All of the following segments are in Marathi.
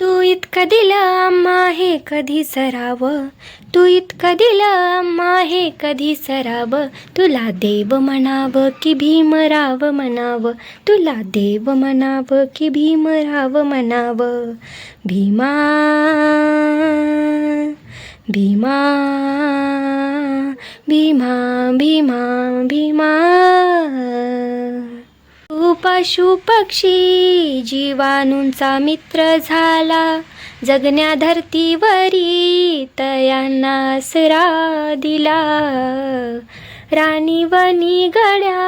तू इतकं दिलं आम्हा हे कधी सराव? तू इतकं दिलं आम्हा हे कधी सराव? तुला देव म्हणाव की भीमराव म्हणाव? तुला देव म्हणाव की भीमराव म्हणाव? भीमा भीमा भीमा भीमा भीमा. पशु पक्षी जीवाणूंचा मित्र झाला. जगण्या धर्तीवरी तयांना आसरा दिला. राणी वनी गड्या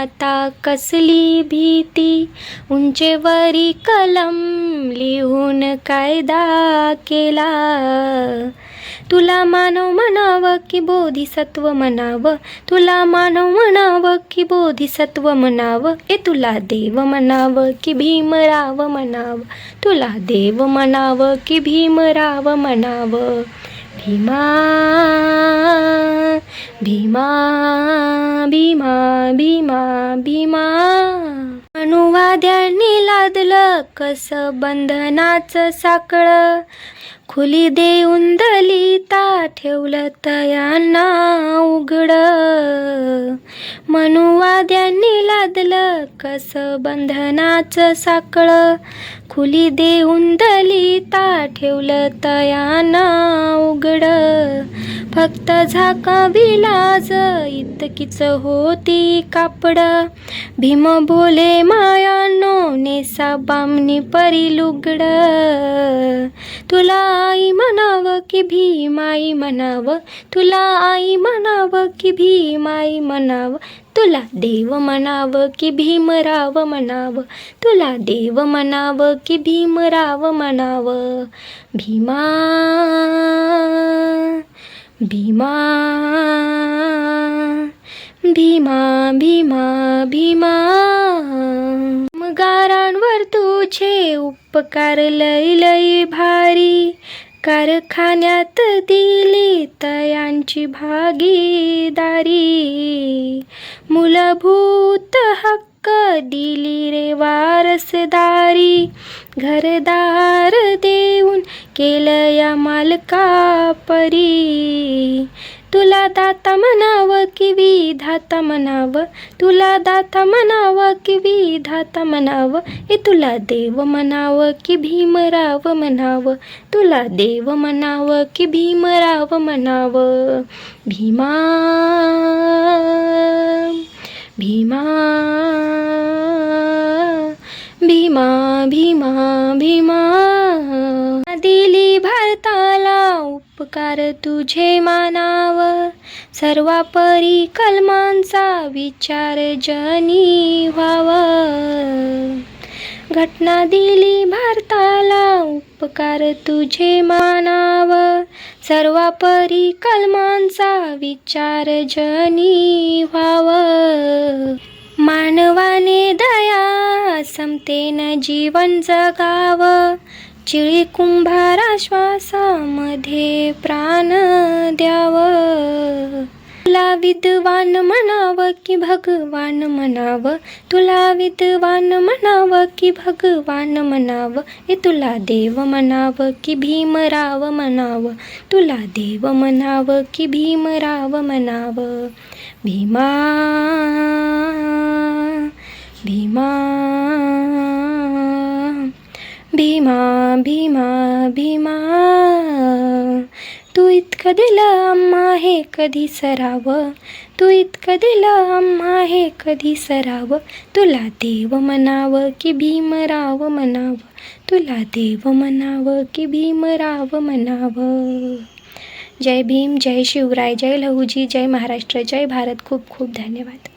आता कसली भीती? उंचेवरी कलम लिहून कायदा केला. तुला मानव म्हणावं की बोधिसत्व म्हणावं. तुला मानव म्हणावं की बोधिसत्व म्हणावं. ए तुला देव म्हणावं की भीमराव म्हणावं. तुला देव म्हणावं की भीमराव म्हणावं. भीमा भीमा भीमा भीमा भीमा. कसं बंधनाचं साकळं. खुली देऊन दलिता ठेवलं तयांना उघड. मनुवाद्यांनी लादलं कसं बंधनाचं साकळं. खुली देऊन दलिता ठेवलं तयांना उघड. फक्त झाका विलाज इतकीच होती कापड. भीम बोले मायानो नेसा बामनी परी लुगड. तुला आई म्हणावं भीमाई म्हणावं तुला आई म्हणावं की भीमाई म्हणावं तुला देव म्हणावं की भीमराव म्हणावं तुला देव म्हणावं की भीमराव म्हणावं भीमा भीमा भीमा भीमा भीमा गारांवर तुझे उपकार लय लय भारी कारखान्यात दिली तयांची भागीदारी. मूलभूत हक्क दिली रे वारसदारी. घरदार देऊन केलं या मालका परी तुला दाता म्हणावं की विधाता म्हणावं. तुला दाता म्हणावं की विधाता म्हणावं. ए तुला देव म्हणावं की भीमराव म्हणावं. तुला देव म्हणावं की भीमराव म्हणावं. भीमा भीमा उपकार तुझे मानाव. सर्वापरी कलमांचा विचार जनी व्हावा. घटना दिली भारताला उपकार तुझे मानाव. सर्वापरी कलमांचा विचार जनी व्हावं. मानवाने दया समतेनं जीवन जगावं. चिळी कुंभारा श्वासामध्ये प्राण द्यावं. तुला विद्वान म्हणावं की भगवान म्हणावं? तुला विद्वान म्हणावं की भगवान म्हणावं? ए तुला देव म्हणावं की भीमराव म्हणावं? तुला देव म्हणावं की भीमराव म्हणावं? भीमा भीमा भीमा भीमा भीमा. तू इतकं दिलं आम्हा हे कधी सरावं? तू इतकं दिलं आम्हा हे कधी सरावं? तुला देव म्हणावं की भीमराव म्हणावं? तुला देव म्हणावं की भीमराव म्हणावं? जय भीम जय शिवराय जय लहुजी जय महाराष्ट्र जय भारत. खूप खूप धन्यवाद.